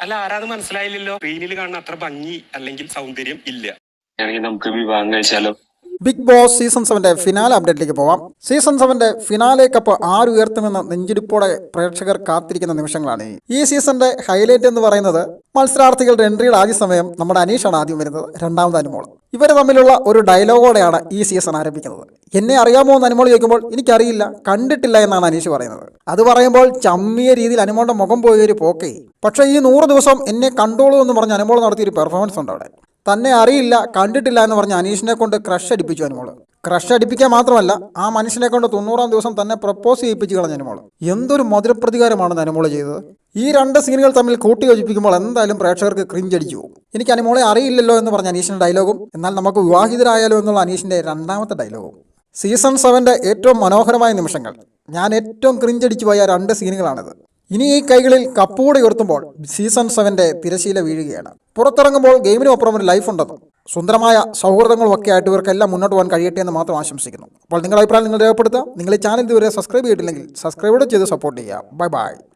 അല്ല ആരാത് മനസ്സിലായില്ലല്ലോ. സ്ക്രീനിൽ കാണുന്ന അത്ര ഭംഗി അല്ലെങ്കിൽ സൗന്ദര്യം ഇല്ല. ആണെങ്കിൽ നമുക്ക് വിവാഹം കഴിച്ചാലോ? ബിഗ് ബോസ് സീസൺ സെവന്റെ ഫിനാലെ അപ്ഡേറ്റിലേക്ക് പോവാം. സീസൺ സെവന്റെ ഫിനാലെ കപ്പ് ആരുയർത്തുമെന്ന് നെഞ്ചിടിപ്പോടെ പ്രേക്ഷകർ കാത്തിരിക്കുന്ന നിമിഷങ്ങളാണ് ഈ. ഈ സീസണിന്റെ ഹൈലൈറ്റ് എന്ന് പറയുന്നത് മത്സരാർത്ഥികളുടെ എൻട്രിയുടെ ആദ്യ സമയം നമ്മുടെ അനീഷാണ് ആദ്യം വരുന്നത്. രണ്ടാമത് അനുമോൾ ഇവർ തമ്മിലുള്ള ഒരു ഡയലോഗോടെയാണ് ഈ സീസൺ ആരംഭിക്കുന്നത്. എന്നെ അറിയാമോ എന്ന് അനുമോൾ ചോദിക്കുമ്പോൾ എനിക്കറിയില്ല കണ്ടിട്ടില്ല എന്നാണ് അനീഷ് പറയുന്നത്. അത് പറയുമ്പോൾ ചമ്മിയ രീതിയിൽ അനുമോളുടെ മുഖം പോയ ഒരു പോക്കേ. പക്ഷേ ഈ നൂറ് ദിവസം എന്നെ കണ്ടോളൂ എന്ന് പറഞ്ഞ് അനുമോൾ നടത്തിയൊരു പെർഫോമൻസ് ഉണ്ട് അവിടെ. തന്നെ അറിയില്ല കണ്ടിട്ടില്ല എന്ന് പറഞ്ഞ് അനീഷിനെ കൊണ്ട് ക്രഷ് അടിപ്പിച്ചു അനുമോൾ. ക്രഷ് അടിപ്പിക്കാൻ മാത്രമല്ല ആ മനുഷ്യനെ കൊണ്ട് തൊണ്ണൂറാം ദിവസം തന്നെ പ്രപ്പോസ് ചെയ്യിപ്പിച്ച് കളഞ്ഞ അനുമോൾ എന്തൊരു മധുരപ്രതികാരമാണ് അനുമോൾ ചെയ്തത്. ഈ രണ്ട് സീനുകൾ തമ്മിൽ കൂട്ടി യോജിപ്പിക്കുമ്പോൾ എന്തായാലും പ്രേക്ഷകർക്ക് ക്രിഞ്ചടിച്ചു പോകും. എനിക്ക് അനുമോളെ അറിയില്ലല്ലോ എന്ന് പറഞ്ഞ അനീഷിന്റെ ഡയലോഗും എന്നാൽ നമുക്ക് വിവാഹിതരായാലോ എന്നുള്ള അനീഷിന്റെ രണ്ടാമത്തെ ഡയലോഗും. സീസൺ സെവന്റെ ഏറ്റവും മനോഹരമായ നിമിഷങ്ങൾ. ഞാൻ ഏറ്റവും ക്രിഞ്ചടിച്ചു പോയ രണ്ട് സീനുകളാണിത്. ഇനി ഈ കൈകളിൽ കപ്പൂടെ ഉയർത്തുമ്പോൾ സീസൺ സെവന്റെ തിരശീല വീഴുകയാണ്. പുറത്തിറങ്ങുമ്പോൾ ഗെയിമിനും ഒരു ലൈഫ് ഉണ്ടെന്നും. സുന്ദരമായ സൗഹൃദങ്ങളും ഒക്കെ ആയിട്ട് ഇവർക്കെല്ലാം മുന്നോട്ട് പോകാൻ കഴിയട്ടെ എന്ന് മാത്രം ആശംസിക്കുന്നു. അപ്പോൾ നിങ്ങളുടെ അഭിപ്രായം നിങ്ങൾ രേഖപ്പെടുത്തുക. നിങ്ങൾ ഈ ചാനൽ ഇതുവരെ സബ്സ്ക്രൈബ് ചെയ്തിട്ടില്ലെങ്കിൽ സബ്സ്ക്രൈബ് ചെയ്ത് സപ്പോർട്ട് ചെയ്യുക. Bye bye.